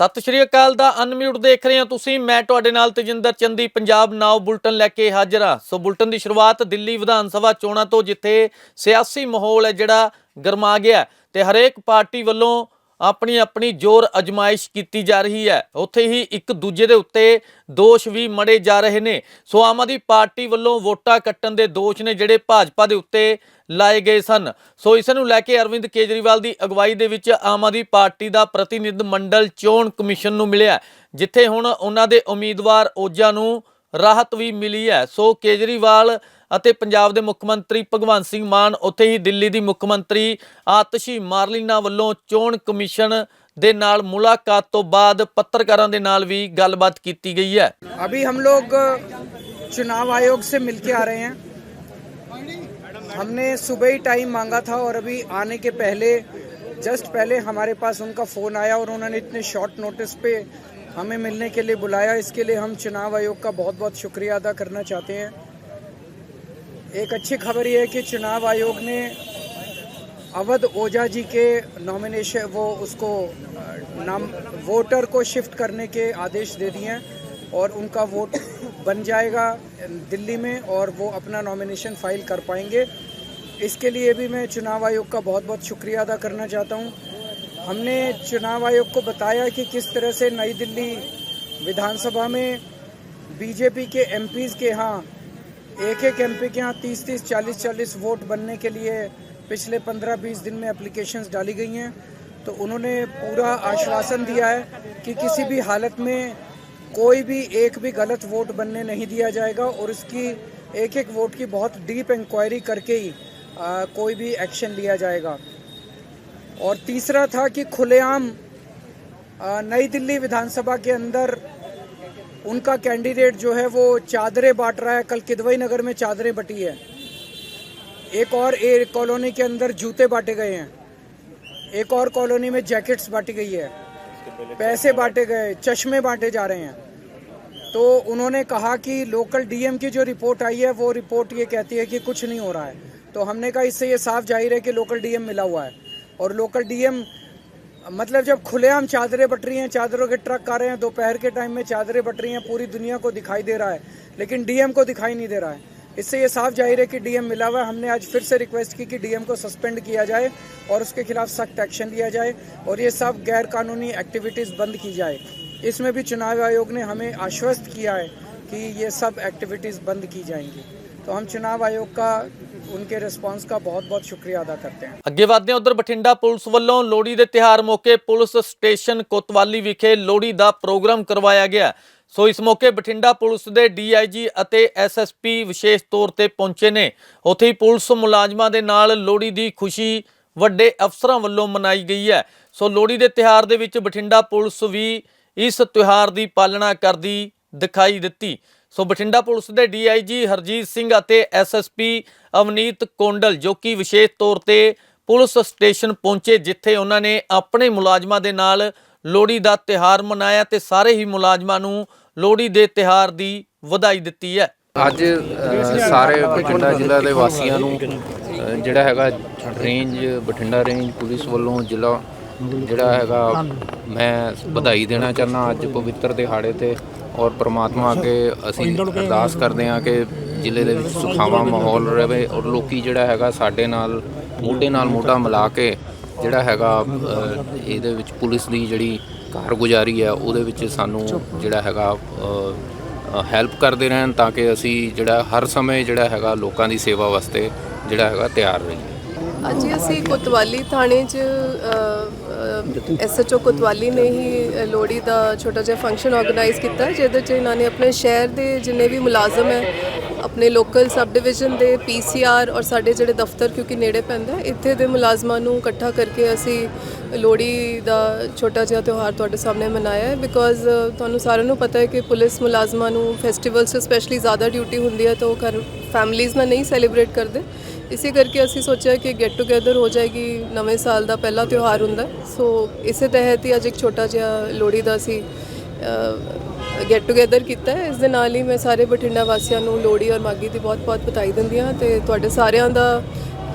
ਸਤਿ ਸ਼੍ਰੀ ਅਕਾਲ ਦਾ ਅਨਮਿਊਟ ਦੇਖ ਰਹੇ ਹੋ ਤੁਸੀਂ। ਮੈਂ ਤੁਹਾਡੇ ਨਾਲ ਤਜਿੰਦਰ ਚੰਦੀ, ਪੰਜਾਬ ਨਾਓ ਬੁਲਟਨ ਲੈ ਕੇ ਹਾਜ਼ਰ ਹਾਂ। ਸੋ ਬੁਲਟਨ ਦੀ ਸ਼ੁਰੂਆਤ ਦਿੱਲੀ ਵਿਧਾਨ ਸਭਾ ਚੋਣਾਂ ਤੋਂ, ਜਿੱਥੇ ਸਿਆਸੀ ਮਾਹੌਲ ਹੈ ਜਿਹੜਾ ਗਰਮਾ ਗਿਆ ਤੇ ਹਰੇਕ ਪਾਰਟੀ ਵੱਲੋਂ ਆਪਣੀ ਆਪਣੀ ਜ਼ੋਰ ਅਜਮਾਇਸ਼ ਕੀਤੀ ਜਾ ਰਹੀ ਹੈ। ਉੱਥੇ ਹੀ ਇੱਕ ਦੂਜੇ ਦੇ ਉੱਤੇ ਦੋਸ਼ ਵੀ ਮੜੇ ਜਾ ਰਹੇ ਨੇ। ਸੋ ਆਮ ਆਦਮੀ ਪਾਰਟੀ ਵੱਲੋਂ ਵੋਟਾਂ ਕੱਟਣ ਦੇ ਦੋਸ਼ ਨੇ ਜਿਹੜੇ ਭਾਜਪਾ ਦੇ ਉੱਤੇ ਲਾਏ ਗਏ ਸਨ। ਸੋ ਇਸ ਨੂੰ ਲੈ ਕੇ ਅਰਵਿੰਦ ਕੇਜਰੀਵਾਲ ਦੀ ਅਗਵਾਈ ਦੇ ਵਿੱਚ ਆਮ ਆਦਮੀ ਪਾਰਟੀ ਦਾ ਪ੍ਰਤੀਨਿਧ ਮੰਡਲ ਚੋਣ ਕਮਿਸ਼ਨ ਨੂੰ ਮਿਲਿਆ, ਜਿੱਥੇ ਹੁਣ ਉਹਨਾਂ ਦੇ ਉਮੀਦਵਾਰ ਓਜਾ ਨੂੰ ਰਾਹਤ ਵੀ ਮਿਲੀ ਹੈ। ਸੋ ਕੇਜਰੀਵਾਲ ਅਤੇ ਪੰਜਾਬ ਦੇ ਮੁੱਖ ਮੰਤਰੀ ਭਗਵੰਤ ਸਿੰਘ ਮਾਨ ਉੱਥੇ ਹੀ ਦਿੱਲੀ ਦੀ ਮੁੱਖ ਮੰਤਰੀ ਆਤਸ਼ੀ ਮਾਰਲੀਨਾ ਵੱਲੋਂ ਚੋਣ ਕਮਿਸ਼ਨ ਦੇ ਨਾਲ ਮੁਲਾਕਾਤ ਤੋਂ ਬਾਅਦ ਪੱਤਰਕਾਰਾਂ ਦੇ ਨਾਲ ਵੀ ਗੱਲਬਾਤ ਕੀਤੀ ਗਈ ਹੈ अभी हम लोग चुनाव आयोग से मिलके आ रहे हैं हमने सुबह ही टाइम मांगा था और अभी आने के पहले जस्ट पहले हमारे पास उनका फ़ोन आया और उन्होंने इतने शॉर्ट नोटिस पे हमें मिलने के लिए बुलाया इसके लिए हम चुनाव आयोग का बहुत बहुत शुक्रिया अदा करना चाहते हैं एक अच्छी खबर ये है कि चुनाव आयोग ने अवध ओझा जी के नॉमिनेशन वो उसको नाम वोटर को शिफ्ट करने के आदेश दे दिए हैं और उनका वोट बन जाएगा दिल्ली में और वो अपना नॉमिनेशन फ़ाइल कर पाएँगे। इसके लिए भी मैं चुनाव आयोग का बहुत बहुत शुक्रिया अदा करना चाहता हूँ। हमने चुनाव आयोग को बताया कि किस तरह से नई दिल्ली विधानसभा में बीजेपी के एमपीज़ के यहाँ एक एक एमपी के यहाँ तीस तीस चालीस चालीस वोट बनने के लिए पिछले पंद्रह बीस दिन में एप्लीकेशंस डाली गई हैं। तो उन्होंने पूरा आश्वासन दिया है कि किसी भी हालत में कोई भी एक भी गलत वोट बनने नहीं दिया जाएगा और इसकी एक एक वोट की बहुत डीप इंक्वायरी करके ही आ, कोई भी एक्शन लिया जाएगा। और तीसरा था कि खुलेआम नई दिल्ली विधानसभा के अंदर उनका कैंडिडेट जो है वो चादरें बांट रहा है। कल किदवई नगर में चादरें बटी है। एक और एक कॉलोनी के अंदर जूते बांटे गए हैं। एक और कॉलोनी में जैकेट्स बांटी गई है। पैसे बांटे गए, चश्मे बांटे जा रहे हैं। तो उन्होंने कहा कि लोकल डीएम की जो रिपोर्ट आई है, वो रिपोर्ट ये कहती है कि कुछ नहीं हो रहा है। तो हमने कहा, इससे ये साफ़ ज़ाहिर है कि लोकल डीएम मिला हुआ है। और लोकल डीएम मतलब जब खुलेआम चादरें बट रही हैं, चादरों के ट्रक आ रहे हैं, दोपहर के टाइम में चादरें बट रही हैं, पूरी दुनिया को दिखाई दे रहा है, लेकिन डीएम को दिखाई नहीं दे रहा है। इससे ये साफ़ ज़ाहिर है कि डीएम मिला हुआ है। हमने आज फिर से रिक्वेस्ट की कि डीएम को सस्पेंड किया जाए और उसके खिलाफ सख्त एक्शन लिया जाए और ये सब गैर कानूनी एक्टिविटीज़ बंद की जाए। इसमें भी चुनाव आयोग ने हमें आश्वस्त किया है कि ये सब एक्टिविटीज़ बंद की जाएँगी। तो हम चुनाव आयोग का उनके रिस्पांस का बहुत बहुत शुक्रिया अदा करते हैं ਅੱਗੇ ਵਧਦੇ ਹਾਂ ਉਧਰ ਬਠਿੰਡਾ ਪੁਲਿਸ ਵੱਲੋਂ ਲੋਹੜੀ ਦੇ ਤਿਹਾਰ ਮੌਕੇ ਪੁਲਿਸ ਸਟੇਸ਼ਨ ਕੋਤਵਾਲੀ ਵਿਖੇ ਲੋਹੜੀ ਦਾ ਪ੍ਰੋਗਰਾਮ ਕਰਵਾਇਆ ਗਿਆ ਸੋ ਇਸ ਮੌਕੇ ਬਠਿੰਡਾ ਪੁਲਿਸ ਦੇ ਡੀਆਈਜੀ ਅਤੇ ਐਸਐਸਪੀ ਵਿਸ਼ੇਸ਼ ਤੌਰ ਤੇ ਪਹੁੰਚੇ ਨੇ ਉੱਥੇ ਹੀ ਪੁਲਿਸ ਮੁਲਾਜ਼ਮਾਂ ਦੇ ਨਾਲ ਲੋਹੜੀ ਦੀ ਖੁਸ਼ੀ ਵੱਡੇ ਅਫਸਰਾਂ ਵੱਲੋਂ ਮਨਾਈ ਗਈ ਹੈ ਸੋ ਲੋਹੜੀ ਦੇ ਤਿਹਾਰ ਦੇ ਵਿੱਚ ਬਠਿੰਡਾ ਪੁਲਿਸ ਵੀ ਇਸ ਤਿਉਹਾਰ ਦੀ ਪਾਲਣਾ ਕਰਦੀ ਦਿਖਾਈ ਦਿੱਤੀ ਸੋ ਬਠਿੰਡਾ ਪੁਲਿਸ ਦੇ ਡੀਆਈਜੀ ਹਰਜੀਤ ਸਿੰਘ ਅਤੇ ਐਸਐਸਪੀ ਅਵਨੀਤ ਕੋਂਡਲ, ਜੋ ਕਿ ਵਿਸ਼ੇਸ਼ ਤੌਰ ਤੇ ਪੁਲਿਸ ਸਟੇਸ਼ਨ ਪਹੁੰਚੇ, ਜਿੱਥੇ ਉਹਨਾਂ ਨੇ ਆਪਣੇ ਮੁਲਾਜ਼ਮਾਂ ਦੇ ਨਾਲ ਲੋਹੜੀ ਦਾ ਤਿਹਾਰ ਮਨਾਇਆ ਤੇ ਸਾਰੇ ਹੀ ਮੁਲਾਜ਼ਮਾਂ ਨੂੰ ਲੋਹੜੀ ਦੇ ਤਿਹਾਰ ਦੀ ਵਧਾਈ ਦਿੱਤੀ ਹੈ। ਅੱਜ ਸਾਰੇ ਬਠਿੰਡਾ ਜ਼ਿਲ੍ਹਾ ਦੇ ਵਾਸੀਆਂ ਨੂੰ ਜਿਹੜਾ ਹੈਗਾ ਰੇਂਜ ਬਠਿੰਡਾ ਰੇਂਜ ਪੁਲਿਸ ਵੱਲੋਂ ਜ਼ਿਲ੍ਹਾ, ਜਿਹੜਾ ਹੈਗਾ, ਮੈਂ ਵਧਾਈ ਦੇਣਾ ਚਾਹੁੰਦਾ ਅੱਜ ਪਵਿੱਤਰ ਦਿਹਾੜੇ ਤੇ। ਔਰ ਪ੍ਰਮਾਤਮਾ ਅੱਗੇ ਅਸੀਂ ਅਰਦਾਸ ਕਰਦੇ ਹਾਂ ਕਿ ਜ਼ਿਲ੍ਹੇ ਦੇ ਵਿੱਚ ਸੁਖਾਵਾਂ ਮਾਹੌਲ ਰਹੇ ਔਰ ਲੋਕੀ ਜਿਹੜਾ ਹੈਗਾ ਸਾਡੇ ਨਾਲ ਮੋਢੇ ਨਾਲ ਮੋਢਾ ਮਿਲਾ ਕੇ ਜਿਹੜਾ ਹੈਗਾ ਇਹਦੇ ਵਿੱਚ ਪੁਲਿਸ ਦੀ ਜਿਹੜੀ ਕਾਰਗੁਜ਼ਾਰੀ ਹੈ ਉਹਦੇ ਵਿੱਚ ਸਾਨੂੰ ਜਿਹੜਾ ਹੈਗਾ ਹੈਲਪ ਕਰਦੇ ਰਹਿਣ ਤਾਂ ਕਿ ਅਸੀਂ ਜਿਹੜਾ ਹਰ ਸਮੇਂ ਜਿਹੜਾ ਹੈਗਾ ਲੋਕਾਂ ਦੀ ਸੇਵਾ ਵਾਸਤੇ ਜਿਹੜਾ ਹੈਗਾ ਤਿਆਰ ਰਹੀਏ। ਅੱਜ ਅਸੀਂ ਕੋਤਵਾਲੀ ਥਾਣੇ 'ਚ ਐਸਐਚਓ ਕੋਤਵਾਲੀ ਨੇ ਹੀ ਲੋਹੜੀ ਦਾ ਛੋਟਾ ਜਿਹਾ ਫੰਕਸ਼ਨ ਆਰਗੇਨਾਈਜ਼ ਕੀਤਾ ਜਿਹਦੇ 'ਚ ਇਹਨਾਂ ਨੇ ਆਪਣੇ ਸ਼ਹਿਰ ਦੇ ਜਿੰਨੇ ਵੀ ਮੁਲਾਜ਼ਮ ਹੈ, ਆਪਣੇ ਲੋਕਲ ਸਬ ਡਿਵੀਜ਼ਨ ਦੇ ਪੀਸੀਆਰ ਔਰ ਸਾਡੇ ਜਿਹੜੇ ਦਫ਼ਤਰ ਕਿਉਂਕਿ ਨੇੜੇ ਪੈਂਦਾ ਇੱਥੇ ਦੇ ਮੁਲਾਜ਼ਮਾਂ ਨੂੰ ਇਕੱਠਾ ਕਰਕੇ ਅਸੀਂ ਲੋਹੜੀ ਦਾ ਛੋਟਾ ਜਿਹਾ ਤਿਉਹਾਰ ਤੁਹਾਡੇ ਸਾਹਮਣੇ ਮਨਾਇਆ ਹੈ ਬਿਕੋਜ਼ ਤੁਹਾਨੂੰ ਸਾਰਿਆਂ ਨੂੰ ਪਤਾ ਹੈ ਕਿ ਪੁਲਿਸ ਮੁਲਾਜ਼ਮਾਂ ਨੂੰ ਫੈਸਟੀਵਲਸ 'ਚ ਸਪੈਸ਼ਲੀ ਜ਼ਿਆਦਾ ਡਿਊਟੀ ਹੁੰਦੀ ਹੈ, ਤਾਂ ਉਹ ਘਰ ਫੈਮਲੀਜ਼ ਨਾਲ ਨਹੀਂ ਸੈਲੀਬ੍ਰੇਟ ਕਰਦੇ। ਇਸੇ ਕਰਕੇ ਅਸੀਂ ਸੋਚਿਆ ਕਿ ਗੈਟ ਟੂਗੇਦਰ ਹੋ ਜਾਏਗੀ, ਨਵੇਂ ਸਾਲ ਦਾ ਪਹਿਲਾ ਤਿਉਹਾਰ ਹੁੰਦਾ। ਸੋ ਇਸੇ ਤਹਿਤ ਹੀ ਅੱਜ ਇੱਕ ਛੋਟਾ ਜਿਹਾ ਲੋਹੜੀ ਦਾ ਅਸੀਂ ਗੈਟ ਟੂਗੇਦਰ ਕੀਤਾ ਹੈ। ਇਸ ਦੇ ਨਾਲ ਹੀ ਮੈਂ ਸਾਰੇ ਬਠਿੰਡਾ ਵਾਸੀਆਂ ਨੂੰ ਲੋਹੜੀ ਔਰ ਮਾਗੀ ਦੀ ਬਹੁਤ-ਬਹੁਤ ਵਧਾਈ ਦਿੰਦੀ ਹਾਂ ਤੇ ਤੁਹਾਡੇ ਸਾਰਿਆਂ ਦਾ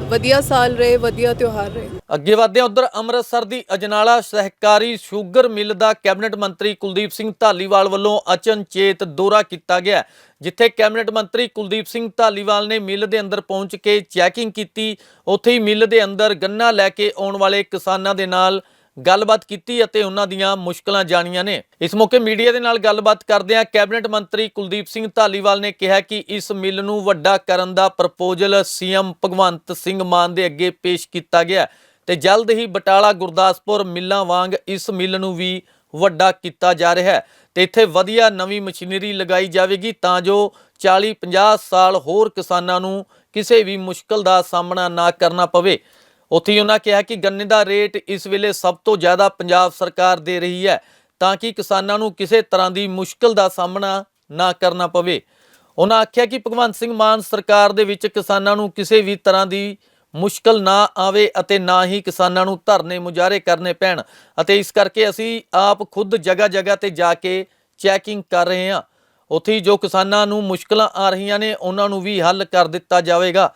ਵਧੀਆ ਸਾਲ ਰਹੇ, ਵਧੀਆ ਤਿਉਹਾਰ ਰਹੇ। ਅੱਗੇ ਵਧਦੇ ਹਾਂ ਉਧਰ ਅੰਮ੍ਰਿਤਸਰ ਦੀ ਅਜਨਾਲਾ ਸਹਿਕਾਰੀ ਸ਼ੂਗਰ ਮਿੱਲ ਦਾ ਕੈਬਨਿਟ ਮੰਤਰੀ ਕੁਲਦੀਪ ਸਿੰਘ ਧਾਲੀਵਾਲ ਵੱਲੋਂ ਅਚਨਚੇਤ ਦੌਰਾ ਕੀਤਾ ਗਿਆ। ਜਿੱਥੇ ਕੈਬਨਿਟ ਮੰਤਰੀ ਕੁਲਦੀਪ ਸਿੰਘ ਧਾਲੀਵਾਲ ਨੇ ਮਿੱਲ ਦੇ ਅੰਦਰ ਪਹੁੰਚ ਕੇ ਚੈਕਿੰਗ ਕੀਤੀ, ਉੱਥੇ ਹੀ ਮਿੱਲ ਦੇ ਅੰਦਰ ਗੰਨਾ ਲੈ ਕੇ ਆਉਣ ਵਾਲੇ ਕਿਸਾਨਾਂ ਦੇ ਨਾਲ ਗੱਲਬਾਤ ਕੀਤੀ ਅਤੇ ਉਹਨਾਂ ਦੀਆਂ ਮੁਸ਼ਕਲਾਂ ਜਾਣੀਆਂ ਨੇ। ਇਸ ਮੌਕੇ ਮੀਡੀਆ ਦੇ ਨਾਲ ਗੱਲਬਾਤ ਕਰਦਿਆਂ ਕੈਬਨਿਟ ਮੰਤਰੀ ਕੁਲਦੀਪ ਸਿੰਘ ਧਾਲੀਵਾਲ ਨੇ ਕਿਹਾ ਕਿ ਇਸ ਮਿੱਲ ਨੂੰ ਵੱਡਾ ਕਰਨ ਦਾ ਪ੍ਰਪੋਜ਼ਲ ਸੀਐਮ ਭਗਵੰਤ ਸਿੰਘ ਮਾਨ ਦੇ ਅੱਗੇ ਪੇਸ਼ ਕੀਤਾ ਗਿਆ ਤੇ ਜਲਦ ਹੀ ਬਟਾਲਾ ਗੁਰਦਾਸਪੁਰ ਮਿੱਲਾਂ ਵਾਂਗ ਇਸ ਮਿੱਲ ਨੂੰ ਵੀ ਵੱਡਾ ਕੀਤਾ ਜਾ ਰਿਹਾ ਹੈ। ਤੇ ਇੱਥੇ ਵਧੀਆ ਨਵੀਂ ਮਸ਼ੀਨਰੀ ਲਗਾਈ ਜਾਵੇਗੀ ਤਾਂ ਜੋ 40 50 ਸਾਲ ਹੋਰ ਕਿਸਾਨਾਂ ਨੂੰ ਕਿਸੇ ਵੀ ਮੁਸ਼ਕਲ ਦਾ ਸਾਹਮਣਾ ਨਾ ਕਰਨਾ ਪਵੇ। ਉੱਥੇ ਹੀ ਉਹਨਾਂ ਕਿਹਾ ਕਿ ਗੰਨੇ ਦਾ ਰੇਟ ਇਸ ਵੇਲੇ ਸਭ ਤੋਂ ਜ਼ਿਆਦਾ ਪੰਜਾਬ ਸਰਕਾਰ ਦੇ ਰਹੀ ਹੈ ਤਾਂ ਕਿ ਕਿਸਾਨਾਂ ਨੂੰ ਕਿਸੇ ਤਰ੍ਹਾਂ ਦੀ ਮੁਸ਼ਕਲ ਦਾ ਸਾਹਮਣਾ ਨਾ ਕਰਨਾ ਪਵੇ। ਉਹਨਾਂ ਆਖਿਆ ਕਿ ਭਗਵੰਤ ਸਿੰਘ ਮਾਨ ਸਰਕਾਰ ਦੇ ਵਿੱਚ ਕਿਸਾਨਾਂ ਨੂੰ ਕਿਸੇ ਵੀ ਤਰ੍ਹਾਂ ਦੀ ਮੁਸ਼ਕਲ ਨਾ ਆਵੇ ਅਤੇ ਨਾ ਹੀ ਕਿਸਾਨਾਂ ਨੂੰ ਧਰਨੇ ਮੁਜ਼ਾਹਰੇ ਕਰਨੇ ਪੈਣ। ਅਤੇ ਇਸ ਕਰਕੇ ਅਸੀਂ ਆਪ ਖੁਦ ਜਗ੍ਹਾ ਜਗ੍ਹਾ ਤੇ ਜਾ ਕੇ ਚੈਕਿੰਗ ਕਰ ਰਹੇ ਹਾਂ। ਉੱਥੇ ਜੋ ਕਿਸਾਨਾਂ ਨੂੰ ਮੁਸ਼ਕਲਾਂ ਆ ਰਹੀਆਂ ਨੇ, ਉਹਨਾਂ ਨੂੰ ਵੀ ਹੱਲ ਕਰ ਦਿੱਤਾ ਜਾਵੇਗਾ।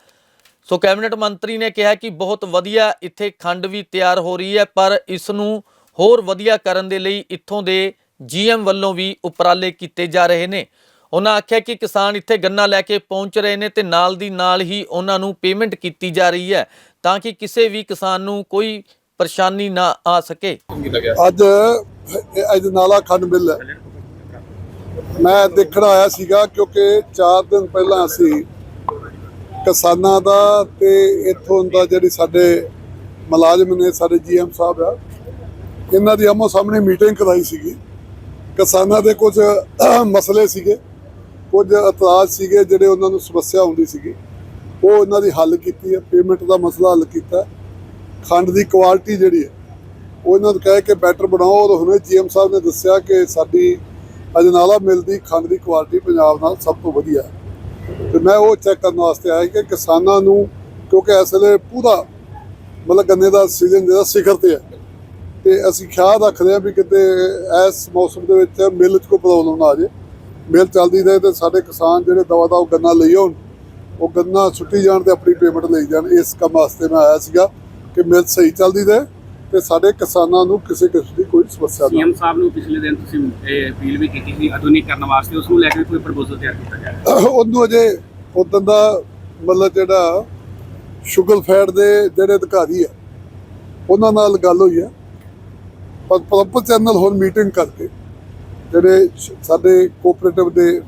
ਸੋ ਕੈਬਨਿਟ ਮੰਤਰੀ ਨੇ ਕਿਹਾ ਕਿ ਬਹੁਤ ਵਧੀਆ ਇੱਥੇ ਖੰਡ ਵੀ ਤਿਆਰ ਹੋ ਰਹੀ ਹੈ, ਪਰ ਇਸ ਨੂੰ ਹੋਰ ਵਧੀਆ ਕਰਨ ਦੇ ਲਈ ਇੱਥੋਂ ਦੇ ਜੀਐਮ ਵੱਲੋਂ ਵੀ ਉਪਰਾਲੇ ਕੀਤੇ ਜਾ ਰਹੇ ਨੇ। ਉਹਨਾਂ ਆਖਿਆ ਕਿ ਕਿਸਾਨ ਇੱਥੇ ਗੰਨਾ ਲੈ ਕੇ ਪਹੁੰਚ ਰਹੇ ਨੇ ਤੇ ਨਾਲ ਦੀ ਨਾਲ ਹੀ ਉਹਨਾਂ ਨੂੰ ਪੇਮੈਂਟ ਕੀਤੀ ਜਾ ਰਹੀ ਹੈ ਤਾਂ ਕਿ ਕਿਸੇ ਵੀ ਕਿਸਾਨ ਨੂੰ ਕੋਈ ਪਰੇਸ਼ਾਨੀ ਨਾ ਆ ਸਕੇ। ਅੱਜ ਅੱਜ ਨਾਲਾ ਖੰਡ ਮਿੱਲ ਹੈ। ਮੈਂ ਦੇਖਣ ਆਇਆ ਸੀਗਾ ਕਿਉਂਕਿ 4 ਦਿਨ ਪਹਿਲਾਂ ਅਸੀਂ ਕਿਸਾਨਾਂ ਦਾ ਤੇ ਇੱਥੋਂ ਦਾ ਜਿਹੜੀ ਸਾਡੇ ਮੁਲਾਜ਼ਮ ਨੇ ਸਾਡੇ ਜੀਐਮ ਸਾਹਿਬ ਆ ਇਹਨਾਂ ਦੀ ਆਮੋ ਸਾਹਮਣੇ ਮੀਟਿੰਗ ਕਰਾਈ ਸੀਗੀ। ਕਿਸਾਨਾਂ ਦੇ ਕੁਝ ਮਸਲੇ ਸੀਗੇ। ਕੁਝ ਇਤਰਾਜ਼ ਸੀਗੇ ਜਿਹੜੇ ਉਹਨਾਂ ਨੂੰ ਸਮੱਸਿਆ ਹੁੰਦੀ ਸੀਗੀ। ਉਹ ਇਹਨਾਂ ਦੀ ਹੱਲ ਕੀਤੀ ਹੈ ਪੇਮੈਂਟ ਦਾ ਮਸਲਾ ਹੱਲ ਕੀਤਾ। ਖੰਡ ਦੀ ਕੁਆਲਿਟੀ ਜਿਹੜੀ ਹੈ, ਉਹ ਇਹਨਾਂ ਨੂੰ ਕਹੇ ਕਿ ਬੈਟਰ ਬਣਾਓ। ਔਰ ਹੁਣੇ ਜੀਐਮ ਸਾਹਿਬ ਨੇ ਦੱਸਿਆ ਕਿ ਸਾਡੀ ਅਜਨਾਲਾ ਮਿਲ ਦੀ ਖੰਡ ਦੀ ਕੁਆਲਿਟੀ ਪੰਜਾਬ ਨਾਲ ਸਭ ਤੋਂ ਵਧੀਆ ਹੈ। ਤੇ ਮੈਂ ਉਹ ਚੈੱਕ ਕਰਨ ਵਾਸਤੇ ਆਇਆ ਕਿ ਕਿਸਾਨਾਂ ਨੂੰ, ਕਿਉਂਕਿ ਇਸ ਵੇਲੇ ਪੂਰਾ ਮਤਲਬ ਗੰਨੇ ਦਾ ਸੀਜ਼ਨ ਜਿਹੜਾ ਸਿਖਰ ਤੇ ਹੈ। ਤੇ ਅਸੀਂ ਖਿਆਲ ਰੱਖਦੇ ਹਾਂ ਵੀ ਕਿਤੇ ਇਸ ਮੌਸਮ ਦੇ ਵਿੱਚ ਮਿਲ 'ਚ ਕੋਈ ਪ੍ਰੋਬਲਮ ਨਾ ਆ ਜੇ ਮਿਲ ਚੱਲਦੀ ਰਹੇ ਤੇ ਸਾਡੇ ਕਿਸਾਨ ਜਿਹੜੇ ਦਵਾ ਦਵਾ ਗੰਨਾ ਲਈ ਹੋਣ ਉਹ ਗੰਨਾ ਸੁੱਟੀ ਜਾਣ ਤੇ ਆਪਣੀ ਪੇਮੈਂਟ ਲਈ ਜਾਣ ਇਸ ਕੰਮ ਵਾਸਤੇ ਮੈਂ ਆਇਆ ਸੀਗਾ ਕਿ ਮਿਲ ਸਹੀ ਚੱਲਦੀ ਰਹੇ ਤੇ ਸਾਡੇ ਕਿਸਾਨਾਂ ਨੂੰ ਕਿਸੇ ਕਿਸਮ ਦੀ ਕੋਈ ਸਮੱਸਿਆ ਨਾ ਸੀਐਮ ਸਾਹਿਬ ਨੂੰ ਪਿਛਲੇ ਦਿਨ ਤੁਸੀਂ ਇਹ ਅਪੀਲ ਵੀ ਕੀਤੀ ਸੀ ਆਧੁਨਿਕ ਕਰਨ ਵਾਸਤੇ ਉਸ ਨੂੰ ਲੈ ਕੇ ਕੋਈ ਪ੍ਰਪੋਜ਼ਲ ਤਿਆਰ ਕੀਤਾ ਗਿਆ ਹੈ। ਹੋਵੇ। ਉਹਨੂੰ ਅਜੇ ਉਦੋਂ ਦਾ ਮਤਲਬ ਜਿਹੜਾ ਸ਼ੁਗਰ ਫੈਟ ਦੇ ਜਿਹੜੇ ਅਧਿਕਾਰੀ ਆ ਉਹਨਾਂ ਨਾਲ ਗੱਲ ਹੋਈ ਆ ਪਰ ਪ੍ਰੋਪਰ ਚੈਨਲ ਹੁਣ ਮੀਟਿੰਗ ਕਰਕੇ ਜਿਹੜੇ ਸਾਡੇ ਕੋਆਪਰੇਟਿਵ ਦੇ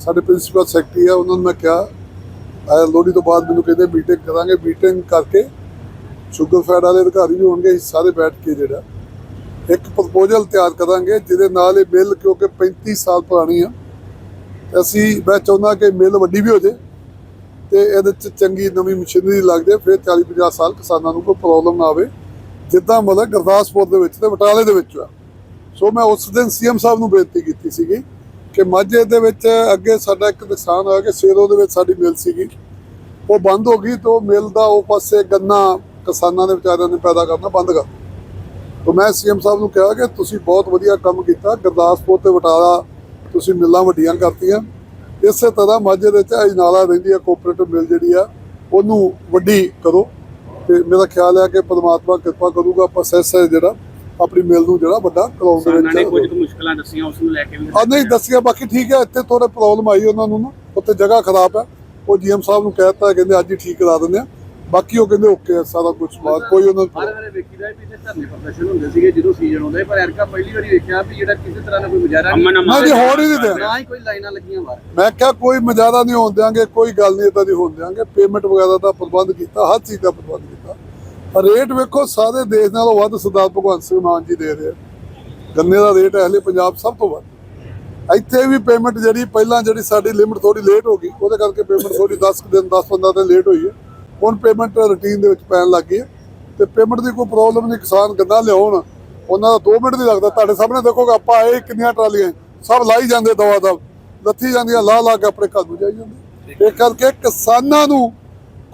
ਸਾਡੇ ਪ੍ਰਿੰਸੀਪਲ ਸੈਕਟਰੀ ਆ, ਉਹਨਾਂ ਨੂੰ ਮੈਂ ਕਿਹਾ ਆ ਲੋਹੜੀ ਤੋਂ ਬਾਅਦ ਮੈਨੂੰ ਕਹਿੰਦੇ ਮੀਟਿੰਗ ਕਰਾਂਗੇ। ਮੀਟਿੰਗ ਕਰਕੇ ਸ਼ੂਗਰ ਫੈਡ ਵਾਲੇ ਅਧਿਕਾਰੀ ਵੀ ਹੋਣਗੇ, ਅਸੀਂ ਸਾਰੇ ਬੈਠ ਕੇ ਜਿਹੜਾ ਇੱਕ ਪ੍ਰਪੋਜ਼ਲ ਤਿਆਰ ਕਰਾਂਗੇ, ਜਿਹਦੇ ਨਾਲ ਇਹ ਬਿੱਲ ਕਿਉਂਕਿ 35 ਸਾਲ ਪੁਰਾਣੀ ਆ ਅਸੀਂ ਮੈਂ ਚਾਹੁੰਦਾ ਕਿ ਮਿਲ ਵੱਡੀ ਵੀ ਹੋ ਜੇ ਤੇ ਇਹਦੇ ਚ ਚੰਗੀ ਨਵੀਂ ਮਸ਼ੀਨਰੀ ਲੱਗ ਜਾਏ, ਫਿਰ 40 50 ਸਾਲ ਕਿਸਾਨਾਂ ਨੂੰ ਕੋਈ ਪ੍ਰੋਬਲਮ ਨਾ ਆਵੇ। ਜਿੱਦਾਂ ਮਤਲਬ ਗੁਰਦਾਸਪੁਰ ਦੇ ਵਿੱਚ ਤੇ ਬਟਾਲੇ ਦੇ ਵਿੱਚ ਆ। ਸੋ ਮੈਂ ਉਸ ਦਿਨ ਸੀਐਮ ਸਾਹਿਬ ਨੂੰ ਬੇਨਤੀ ਕੀਤੀ ਸੀਗੀ ਕਿ ਮਾਝੇ ਦੇ ਵਿੱਚ ਅੱਗੇ ਸਾਡਾ ਇੱਕ ਨੁਕਸਾਨ ਹੋਇਆ ਕਿ ਸੇਰੋ ਦੇ ਵਿੱਚ ਸਾਡੀ ਮਿਲ ਸੀਗੀ। ਉਹ ਬੰਦ ਹੋ ਗਈ ਤੇ ਉਹ ਮਿਲ ਦਾ ਉਹ ਪਾਸੇ ਗੰਨਾ ਕਿਸਾਨਾਂ ਦੇ ਵਿਚਾਰਿਆਂ ਨੇ ਪੈਦਾ ਕਰਨਾ ਬੰਦ ਕਰ ਤਾਂ ਮੈਂ ਸੀਐਮ ਸਾਹਿਬ ਨੂੰ ਕਿਹਾ ਕਿ ਤੁਸੀਂ ਬਹੁਤ ਵਧੀਆ ਕੰਮ ਕੀਤਾ, ਗੁਰਦਾਸਪੁਰ ਤੇ ਬਟਾਲਾ ਤੁਸੀਂ ਮਿੱਲਾਂ ਵੱਡੀਆਂ ਕਰਤੀਆਂ। ਇਸੇ ਤਰ੍ਹਾਂ ਮਾਝੇ ਦੇ ਵਿੱਚ ਅਜਨਾਲਾ ਰਹਿੰਦੀ ਆ ਕੋਆਪਰੇਟਿਵ ਮਿਲ ਜਿਹੜੀ ਆ, ਉਹਨੂੰ ਵੱਡੀ ਕਰੋ। ਤੇ ਮੇਰਾ ਖਿਆਲ ਹੈ ਕਿ ਪਰਮਾਤਮਾ ਕਿਰਪਾ ਕਰੂਗਾ ਪ੍ਰੋਸੈਸ ਹੈ ਜਿਹੜਾ ਆਪਣੀ ਮਿਲ ਨੂੰ ਜਿਹੜਾ ਵੱਡਾ ਕਰਾਉਣ ਦੇ ਨੇ ਕੁਝ ਵਿੱਚ ਕੁ ਮੁਸ਼ਕਲਾਂ ਦੱਸੀਆਂ ਉਸ ਨੂੰ ਲੈ ਕੇ ਵੀ ਆ ਨਹੀਂ ਦੱਸਿਆ। ਬਾਕੀ ਠੀਕ ਹੈ ਇੱਥੇ ਥੋੜਾ ਪ੍ਰੋਬਲਮ ਆਈ ਉਹਨਾਂ ਨੂੰ ਨਾ ਉੱਥੇ ਜਗ੍ਹਾ ਖਰਾਬ ਹੈ। ਉਹ ਜੀਐਮ ਸਾਹਿਬ ਨੂੰ ਕਹਿਤਾ ਕਹਿੰਦੇ ਅੱਜ ਹੀ ਠੀਕ ਕਰਾ ਦਿੰਦੇ ਆ। ਬਾਕੀ ਉਹ ਕਹਿੰਦੇ ਓਕੇ ਸਾਰਾ ਕੁਝ ਬਾਤ ਕੋਈ ਉਹਨਾਂ ਨੂੰ ਹਰ ਵਾਰ ਵੇਖੀ ਦਾ ਵੀ ਇੱਥੇ ਧਰਨੇ ਪ੍ਰਦਰਸ਼ਨ ਹੁੰਦੇ ਸੀਗੇ ਜਦੋਂ ਸੀਜ਼ਨ ਆਉਂਦਾ ਪਰ ਐਰਕਾ ਪਹਿਲੀ ਵਾਰੀ ਵੇਖਿਆ ਵੀ ਜਿਹੜਾ ਕਿਸੇ ਤਰ੍ਹਾਂ ਦਾ ਕੋਈ ਗੁਜ਼ਾਰਾ ਨਹੀਂ। ਨਾ ਜੀ ਹੀ ਨਹੀਂ ਨਾ ਹੀ ਕੋਈ ਲਾਈਨਾਂ ਲੱਗੀਆਂ ਬਾਹਰ। ਮੈਂ ਕਿਹਾ ਕੋਈ ਮਜਾਦਾ ਨਹੀਂ ਹੋਣ ਦਿਆਂਗੇ ਕੋਈ ਗੱਲ ਨਹੀਂ ਇਦਾਂ ਦੀ ਹੋਣ ਦਿਆਂਗੇ। ਪੇਮੈਂਟ ਵਗੈਰਾ ਦਾ ਪ੍ਰਬੰਧ ਕੀਤਾ ਹਰ ਚੀਜ਼ ਦਾ ਪ੍ਰਬੰਧ ਕੀਤਾ। ਰੇਟ ਵੇਖੋ, ਸਾਰੇ ਦੇਸ਼ ਨਾਲੋਂ ਵੱਧ ਸਰਦਾਰ ਭਗਵੰਤ ਸਿੰਘ ਮਾਨ ਜੀ ਦੇ ਰਹੇ ਗੰਨੇ ਦਾ ਰੇਟ ਹਲੇ ਪੰਜਾਬ ਸਭ ਤੋਂ ਵੱਧ। ਇੱਥੇ ਵੀ ਪੇਮੈਂਟ ਜਿਹੜੀ ਪਹਿਲਾਂ ਜਿਹੜੀ ਸਾਡੀ ਲਿਮਟ ਥੋੜੀ ਲੇਟ ਹੋ ਗਈ, ਉਹਦੇ ਕਰਕੇ ਪੇਮੈਂਟ ਥੋੜੀ 10 ਦਿਨ 10 15 ਦਿਨ ਲੇਟ ਹੋਈ ਹੈ। ਹੁਣ ਪੇਮੈਂਟ ਰੁਟੀਨ ਦੇ ਵਿੱਚ ਪੈਣ ਲੱਗ ਗਈ ਹੈ। ਤੇ ਪੇਮੈਂਟ ਦੀ ਕੋਈ ਪ੍ਰੋਬਲਮ ਨਹੀਂ, ਕਿਸਾਨ ਗੰਨਾ ਲਿਆਉਣ, ਉਹਨਾਂ ਦਾ 2 ਮਿੰਟ ਨਹੀਂ ਲੱਗਦਾ। ਤੁਹਾਡੇ ਸਾਹਮਣੇ ਦੇਖੋਗੇ, ਆਪਾਂ ਆਏ ਕਿੰਨੀਆਂ ਟਰਾਲੀਆਂ, ਸਭ ਲਾਈ ਜਾਂਦੇ ਦਵਾ ਦਵ, ਲੱਥੀ ਜਾਂਦੀਆਂ, ਲਾ ਲਾ ਕੇ ਆਪਣੇ ਘਰ ਨੂੰ ਜਾਈ ਜਾਂਦੇ। ਇਹ ਕਰਕੇ ਕਿਸਾਨਾਂ ਨੂੰ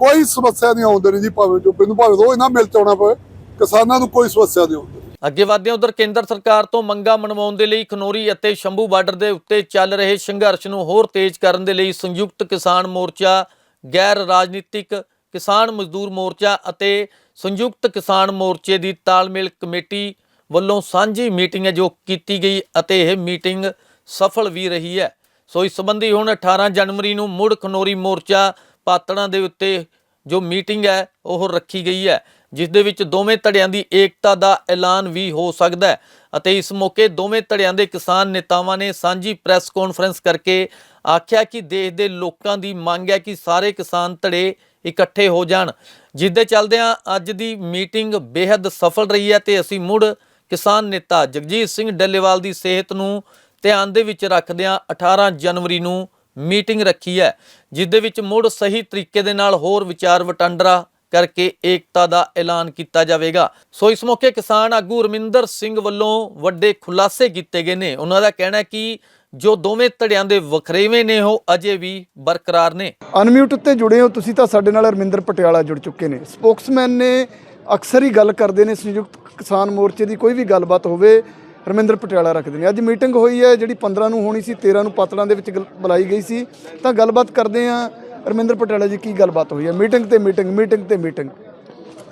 ਕੋਈ ਸਮੱਸਿਆ ਨਹੀਂ ਆਉਂਦੀ ਜੀ ਭਾਵੇਂ ਜੋ ਮੈਨੂੰ ਭਾਵੇਂ ਰੋਜ਼ ਨਾ ਮਿਲ ਚਾਉਣਾ ਪਵੇ, ਕਿਸਾਨਾਂ ਨੂੰ ਕੋਈ ਸਮੱਸਿਆ ਨਹੀਂ ਆਉਂਦੀ। ਅੱਗੇ ਵਧਦੇ ਉਧਰ ਕੇਂਦਰ ਸਰਕਾਰ ਤੋਂ ਮੰਗਾਂ ਮਨਵਾਉਣ ਦੇ ਲਈ ਖਨੋਰੀ ਅਤੇ ਸ਼ੰਭੂ ਬਾਰਡਰ ਦੇ ਉੱਤੇ ਚੱਲ ਰਹੇ ਸੰਘਰਸ਼ ਨੂੰ ਹੋਰ ਤੇਜ਼ ਕਰਨ ਦੇ ਲਈ ਸੰਯੁਕਤ ਕਿਸਾਨ ਮੋਰਚਾ, ਗੈਰ ਰਾਜਨੀਤਿਕ ਕਿਸਾਨ ਮਜ਼ਦੂਰ ਮੋਰਚਾ ਅਤੇ ਸੰਯੁਕਤ ਕਿਸਾਨ ਮੋਰਚੇ ਦੀ ਤਾਲਮੇਲ ਕਮੇਟੀ ਵੱਲੋਂ ਸਾਂਝੀ ਮੀਟਿੰਗ ਹੈ ਜੋ ਕੀਤੀ ਗਈ ਅਤੇ ਇਹ ਮੀਟਿੰਗ ਸਫਲ ਵੀ ਰਹੀ ਹੈ। ਸੋ ਇਸ ਸੰਬੰਧੀ ਹੁਣ 18 ਜਨਵਰੀ ਨੂੰ ਮੁੜ ਖਨੋਰੀ ਮੋਰਚਾ ਪਾਤੜਾਂ ਦੇ ਉੱਤੇ ਜੋ ਮੀਟਿੰਗ ਹੈ, ਉਹ ਰੱਖੀ ਗਈ ਹੈ, ਜਿਸ ਦੇ ਵਿੱਚ ਦੋਵੇਂ ਧੜਿਆਂ ਦੀ ਏਕਤਾ ਦਾ ਐਲਾਨ ਵੀ ਹੋ ਸਕਦਾ ਹੈ ਅਤੇ ਇਸ ਮੌਕੇ ਦੋਵੇਂ ਧੜਿਆਂ ਦੇ ਕਿਸਾਨ ਨੇਤਾਵਾਂ ਨੇ ਸਾਂਝੀ ਪ੍ਰੈਸ ਕਾਨਫਰੰਸ ਕਰਕੇ ਆਖਿਆ ਕਿ ਦੇਸ਼ ਦੇ ਲੋਕਾਂ ਦੀ ਮੰਗ ਹੈ ਕਿ ਸਾਰੇ ਕਿਸਾਨ ਧੜੇ ਇਕੱਠੇ ਹੋ ਜਾਣ। ਜਿਸ ਦੇ ਚੱਲਦਿਆਂ ਅੱਜ ਦੀ ਮੀਟਿੰਗ ਬੇहद ਸਫਲ ਰਹੀ ਹੈ ਤੇ ਅਸੀਂ ਮੁੜ ਕਿਸਾਨ ਨੇਤਾ ਜਗਜੀਤ ਸਿੰਘ ਡੱਲੇਵਾਲ ਦੀ ਸਿਹਤ ਨੂੰ ਧਿਆਨ ਦੇ ਵਿੱਚ ਰੱਖਦਿਆਂ 18 ਜਨਵਰੀ ਨੂੰ ਮੀਟਿੰਗ ਰੱਖੀ ਹੈ। ਜਿਸ ਦੇ ਵਿੱਚ ਮੁੜ ਸਹੀ ਤਰੀਕੇ ਦੇ ਨਾਲ ਹੋਰ ਵਿਚਾਰ ਵਟਾਂਡਰਾ ਕਰਕੇ ਏਕਤਾ ਦਾ ਐਲਾਨ ਕੀਤਾ ਜਾਵੇਗਾ। ਸੋ ਇਸ ਮੌਕੇ ਕਿਸਾਨ ਆਗੂ ਰਮਿੰਦਰ ਸਿੰਘ ਵੱਲੋਂ ਵੱਡੇ ਖੁਲਾਸੇ ਕੀਤੇ ਗਏ ਨੇ। ਉਹਨਾਂ ਦਾ ਕਹਿਣਾ ਹੈ ਕਿ ਜੋ ਦੋਵੇਂ ਧੜਿਆਂ ਦੇ ਵਖਰੇਵੇਂ ਨੇ, ਉਹ ਅਜੇ ਵੀ ਬਰਕਰਾਰ ਨੇ। ਅਨਮਿਊਟ ਉੱਤੇ ਜੁੜੇ ਹੋ ਤੁਸੀਂ ਤਾਂ ਸਾਡੇ ਨਾਲ ਰਮਿੰਦਰ ਪਟਿਆਲਾ ਜੁੜ ਚੁੱਕੇ ਨੇ। ਸਪੋਕਸਮੈਨ ਨੇ ਅਕਸਰ ਹੀ ਗੱਲ ਕਰਦੇ ਨੇ। ਸੰਯੁਕਤ ਕਿਸਾਨ ਮੋਰਚੇ ਦੀ ਕੋਈ ਵੀ ਗੱਲਬਾਤ ਹੋਵੇ ਰਮਿੰਦਰ ਪਟਿਆਲਾ ਰੱਖਦੇ ਨੇ। ਅੱਜ ਮੀਟਿੰਗ ਹੋਈ ਹੈ, ਜਿਹੜੀ 15 ਨੂੰ ਹੋਣੀ ਸੀ 13 ਨੂੰ ਪਾਤੜਾਂ ਦੇ ਵਿੱਚ ਗੱਲ- ਬੁਲਾਈ ਗਈ ਸੀ। ਤਾਂ ਗੱਲਬਾਤ ਕਰਦੇ ਆ ਰਮਿੰਦਰ ਪਟਿਆਲਾ ਜੀ, ਕੀ ਗੱਲਬਾਤ ਹੋਈ ਹੈ? ਮੀਟਿੰਗ ਤੇ ਮੀਟਿੰਗ ਮੀਟਿੰਗ ਤੇ ਮੀਟਿੰਗ।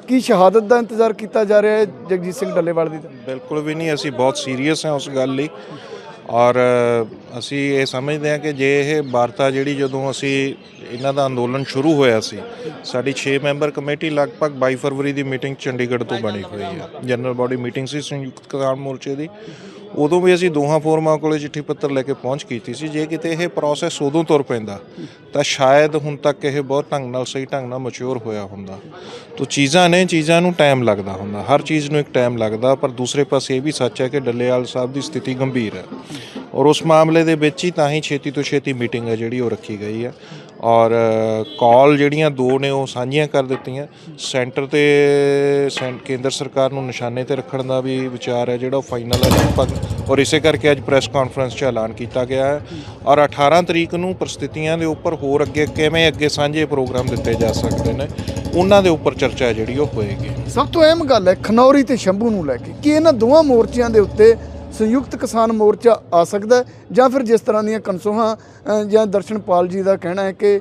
ਕੀ ਸ਼ਹਾਦਤ ਦਾ ਇੰਤਜ਼ਾਰ ਕੀਤਾ ਜਾ ਰਿਹਾ ਹੈ ਜਗਜੀਤ ਸਿੰਘ ਡੱਲੇਵਾਲ ਦੀ? ਬਿਲਕੁਲ ਵੀ ਨਹੀਂ, ਅਸੀਂ ਬਹੁਤ ਸੀਰੀਅਸ ਹਾਂ ਉਸ ਗੱਲ ਲਈ। ਔਰ ਅਸੀਂ ਇਹ ਸਮਝਦੇ ਹਾਂ ਕਿ ਜੇ ਇਹ ਵਾਰਤਾ ਜਿਹੜੀ ਜਦੋਂ ਅਸੀਂ ਇਹਨਾਂ ਦਾ ਅੰਦੋਲਨ ਸ਼ੁਰੂ ਹੋਇਆ ਸੀ, ਸਾਡੀ 6 ਮੈਂਬਰ ਕਮੇਟੀ ਲਗਭਗ 22 ਫਰਵਰੀ ਦੀ ਮੀਟਿੰਗ ਚੰਡੀਗੜ੍ਹ ਤੋਂ ਬਣੀ ਹੋਈ ਹੈ। ਜਨਰਲ ਬਾਡੀ ਮੀਟਿੰਗ ਸੀ ਸੰਯੁਕਤ ਕਿਸਾਨ ਮੋਰਚੇ ਦੀ। ਉਦੋਂ ਵੀ ਅਸੀਂ ਦੋਹਾਂ ਫੋਰਮਾਂ ਕੋਲੇ ਚਿੱਠੀ ਪੱਤਰ ਲੈ ਕੇ ਪਹੁੰਚ ਕੀਤੀ ਸੀ। ਜੇ ਕਿਤੇ ਇਹ ਪ੍ਰੋਸੈਸ ਉਦੋਂ ਤੁਰ ਪੈਂਦਾ, ਤਾਂ ਸ਼ਾਇਦ ਹੁਣ ਤੱਕ ਇਹ ਬਹੁਤ ਢੰਗ ਨਾਲ, ਸਹੀ ਢੰਗ ਨਾਲ ਮੈਚੁਰ ਹੋਇਆ ਹੁੰਦਾ। ਤੋ ਚੀਜ਼ਾਂ ਨੇ, ਚੀਜ਼ਾਂ ਨੂੰ ਟਾਈਮ ਲੱਗਦਾ ਹੁੰਦਾ। ਹਰ ਚੀਜ਼ ਨੂੰ ਇੱਕ ਟਾਈਮ ਲੱਗਦਾ, ਪਰ ਦੂਸਰੇ ਪਾਸੇ ਇਹ ਵੀ ਸੱਚ ਹੈ ਕਿ ਡੱਲੇਵਾਲ ਸਾਹਿਬ ਦੀ ਸਥਿਤੀ ਗੰਭੀਰ ਹੈ। ਔਰ ਉਸ ਮਾਮਲੇ ਦੇ ਵਿੱਚ ਹੀ ਤਾਂ ਹੀ ਛੇਤੀ ਤੋਂ ਛੇਤੀ ਮੀਟਿੰਗ ਹੈ ਜਿਹੜੀ ਉਹ ਰੱਖੀ ਗਈ ਹੈ। ਔਰ ਕਾਲ ਜਿਹੜੀਆਂ ਦੋ ਨੇ ਉਹ ਸਾਂਝੀਆਂ ਕਰ ਦਿੱਤੀਆਂ। ਸੈਂਟਰ ਤੇ, ਸੈਂ- ਕੇਂਦਰ ਸਰਕਾਰ ਨੂੰ ਨਿਸ਼ਾਨੇ ਤੇ ਰੱਖਣ ਦਾ ਵੀ ਵਿਚਾਰ ਹੈ ਜਿਹੜਾ ਉਹ ਫਾਈਨਲ ਹੈ ਲਗਭਗ। ਔਰ ਇਸੇ ਕਰਕੇ ਅੱਜ ਪ੍ਰੈਸ ਕਾਨਫਰੰਸ 'ਚ ਐਲਾਨ ਕੀਤਾ ਗਿਆ ਹੈ। ਔਰ 18 ਤਰੀਕ ਨੂੰ ਪ੍ਰਸਥਿਤੀਆਂ ਦੇ ਉੱਪਰ ਹੋਰ ਅੱਗੇ ਕਿਵੇਂ ਅੱਗੇ ਸਾਂਝੇ ਪ੍ਰੋਗਰਾਮ ਦਿੱਤੇ ਜਾ ਸਕਦੇ ਨੇ, ਉਹਨਾਂ ਦੇ ਉੱਪਰ ਚਰਚਾ ਜਿਹੜੀ ਉਹ ਹੋਏਗੀ। ਸਭ ਤੋਂ ਅਹਿਮ ਗੱਲ ਹੈ ਖਨੌਰੀ ਤੇ ਸ਼ੰਭੂ ਨੂੰ ਲੈ ਕੇ ਕਿ ਇਹਨਾਂ ਦੋਵਾਂ ਮੋਰਚਿਆਂ ਦੇ ਉੱਤੇ ਸੰਯੁਕਤ ਕਿਸਾਨ ਮੋਰਚਾ ਆ ਸਕਦਾ ਹੈ ਜਾਂ ਫਿਰ ਜਿਸ ਤਰ੍ਹਾਂ ਦੀਆਂ ਕਨਸੋਹਾਂ ਅ, ਜਾਂ ਦਰਸ਼ਨਪਾਲ ਜੀ ਦਾ ਕਹਿਣਾ ਹੈ ਕਿ